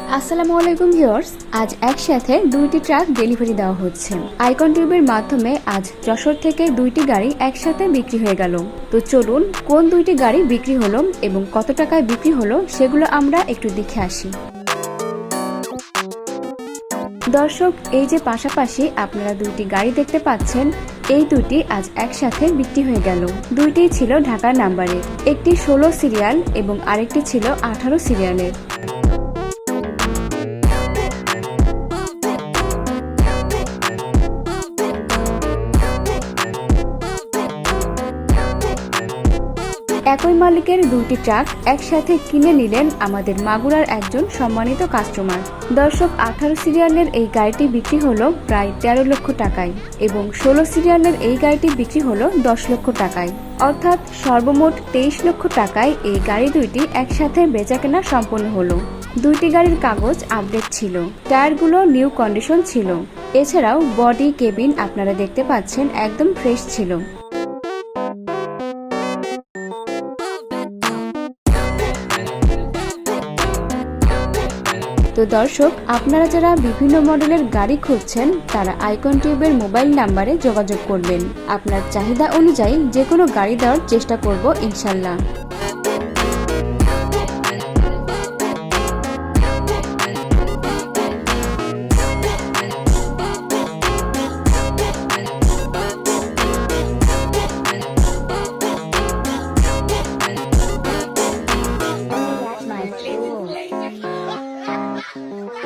আসসালামু আলাইকুম ভিউয়ার্স, আজ একসাথে দুইটি ট্রাক ডেলিভারি দেওয়া হচ্ছে। আইকন টিউবের মাধ্যমে আজ যশোর থেকে দুইটি গাড়ি একসাথে বিক্রি হয়ে গেল। তো চলুন, কোন দুইটি গাড়ি বিক্রি হলো এবং কত টাকায় বিক্রি হলো সেগুলো আমরা একটু দেখে আসি। দর্শক, এই যে পাশাপাশি আপনারা দুইটি গাড়ি দেখতে পাচ্ছেন, এই দুইটি আজ একসাথে বিক্রি হয়ে গেল। দুইটি ছিল ঢাকার নাম্বারে, একটি ষোলো সিরিয়াল এবং আরেকটি ছিল আঠারো সিরিয়ালের। একই মালিকের দুইটি ট্রাক একসাথে কিনে নিলেন আমাদের মাগুরার একজন সম্মানিত কাস্টমার। দর্শক, আঠারো সিরিয়ালের এই গাড়িটি বিক্রি হলো প্রায় তেরো লক্ষ টাকায় এবং ষোলো সিরিয়ালের এই গাড়িটি বিক্রি হলো দশ লক্ষ টাকায়। অর্থাৎ সর্বমোট তেইশ লক্ষ টাকায় এই গাড়ি দুইটি একসাথে বেচাকেনা সম্পন্ন হলো। দুইটি গাড়ির কাগজ আপডেট ছিল। টায়ারগুলো নিউ কন্ডিশন ছিল। এছাড়াও বডি কেবিন আপনারা দেখতে পাচ্ছেন একদম ফ্রেশ ছিল। তো দর্শক, আপনারা যারা বিভিন্ন মডেলের গাড়ি খুঁজছেন, তারা আইকন টিউবের মোবাইল নাম্বারে যোগাযোগ করবেন। আপনার চাহিদা অনুযায়ী যে কোনো গাড়ি দেওয়ার চেষ্টা করব ইনশাল্লাহ। Thank you.